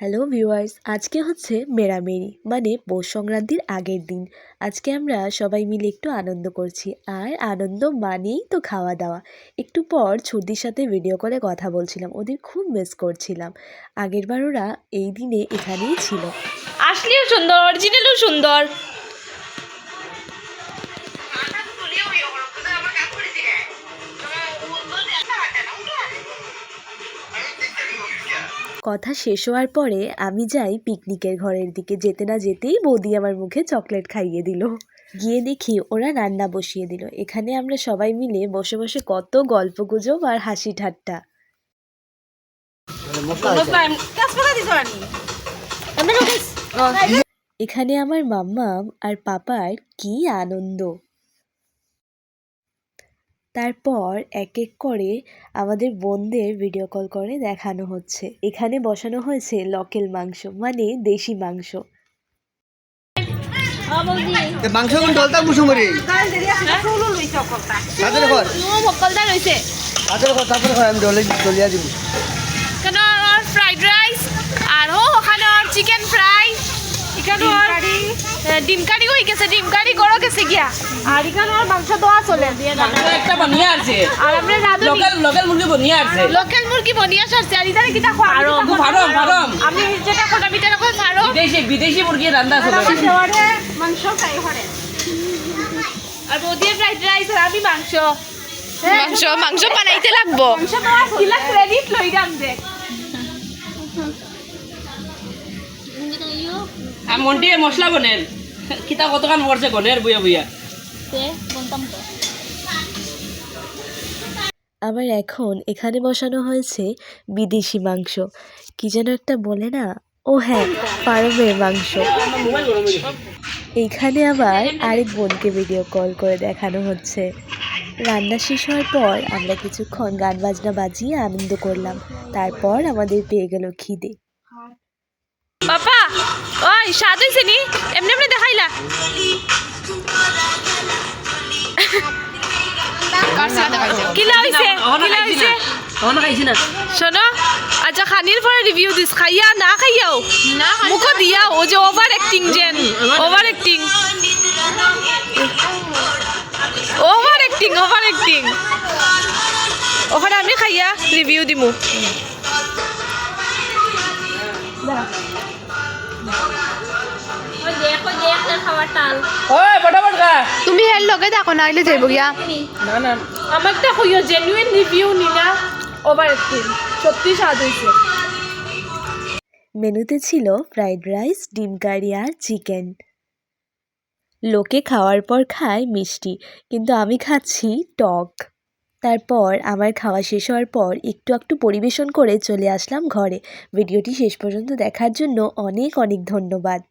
Hello viewers, আজকে হচ্ছে মেরামেরি মানে পৌষ সংক্রান্তির আগের দিন। আজকে আমরা সবাই মিলে একটু আনন্দ করছি। আর আনন্দ মানেই তো খাওয়া দাওয়া। একটু পর ছুটির সাথে ভিডিও কলে কথা বলছিলাম, ওদের খুব মিস করছিলাম। আগেরবার ওরা এই দিনে এখানেই ছিল। আসলেও সুন্দর অরিজিনালও সুন্দর। কথা শেষ হওয়ার পরে আমি যাই পিকনিকের ঘরের দিকে। যেতে না যেতেই বৌদি আমার মুখে চকলেট খাইয়ে দিল। গিয়ে দেখি ওরা রান্না বসিয়ে দিল। এখানে আমরা সবাই মিলে বসে বসে কত গল্প গুজব আর হাসি ঠাট্টা। এখানে আমার মাম্মা আর পাপার কি আনন্দ। তারপর এক এক করে আমাদের বোনদের ভিডিও কল করে দেখানো হচ্ছে। এখানে বসানো হয়েছে লকেল মাংস মানে দেশি মাংস। মাংস কোন ডলতা মুসুমরি তাদের ঘর মকলদা রয়েছে তাদের ঘর তারপরে ঘর আমি ডলে ডলিয়া দিব। কেন আর ফ্রাইড রাইস আর ও ওখানে আর চিকেন ফ্রাই এখানে আর হ্যাঁ, ডিম কারি হয়ে গেছে? ডিম কারি গড়ো গেছে গিয়া। আর এখানে আর মাংস দোয়া চলে। একটা বনিয়া আছে আর আমরা রাধুনি। লোকাল লোকাল মুরগি বনিয়া আছে লোকাল মুরগি বনিয়া সারছে আর ইদারে কিটা খোয়া? গু ফারম ফারম। আমি যেটা কোটা বিটা রাখো ছাড়ো বিদেশি বিদেশি মুরগি রান্না চলে। মাংস খাই হরে আর বৌদির ফ্রাইড রাইস আর আমি মাংস। মাংস মাংস বানাইতে লাগবো। মাংস কিলা ক্রেডিট লই দাম দে আর মন্টি মশলা বনেন। কিতা কতখান মরছে গনের বুয়া বুয়া আবার এখন এখানে বসানো হয়েছে বিদেশি মাংস। কি যেন একটা বলে না? ও হ্যাঁ পারমের মাংস। এইখানে আবার আরেক বোনকে ভিডিও কল করে দেখানো হচ্ছে। রান্না শেষ হওয়ার পর আমরা কিছুক্ষণ গান বাজনা বাজিয়ে আনন্দ করলাম। তারপর আমাদের পেয়ে গেল খিদে। পাপা ওই স্বাদ নি এমনি এমনি দেখাইলা। কিলা হইছে কিলা আচ্ছা খানির পরে রিভিউ দিস খাইয়া না খাইয়াও? মুখো দিয়া, ও যে ওভার অ্যাক্টিং যেন over acting over acting over acting ওখানে আমি খাইয়া রিভিউ দিমু। ওই ফটাফট খা। তুমি হের লগে থাকো না যাইব গিয়া। না না। আমারটা হইও জেনুইন রিভিউ নিনা ওভার অ্যাক্টিং সত্যি স্বাদ হইছে। মেনুতে ছিল ফ্রাইড রাইস ডিম কারি আর চিকেন লোকে খাওয়ার পর খায় মিষ্টি কিন্তু আমি খাচ্ছি টক। তারপর আমার খাওয়া শেষ হওয়ার পর একটু একটু পরিবেশন করে চলে আসলাম ঘরে। ভিডিওটি শেষ পর্যন্ত দেখার জন্য অনেক অনেক ধন্যবাদ।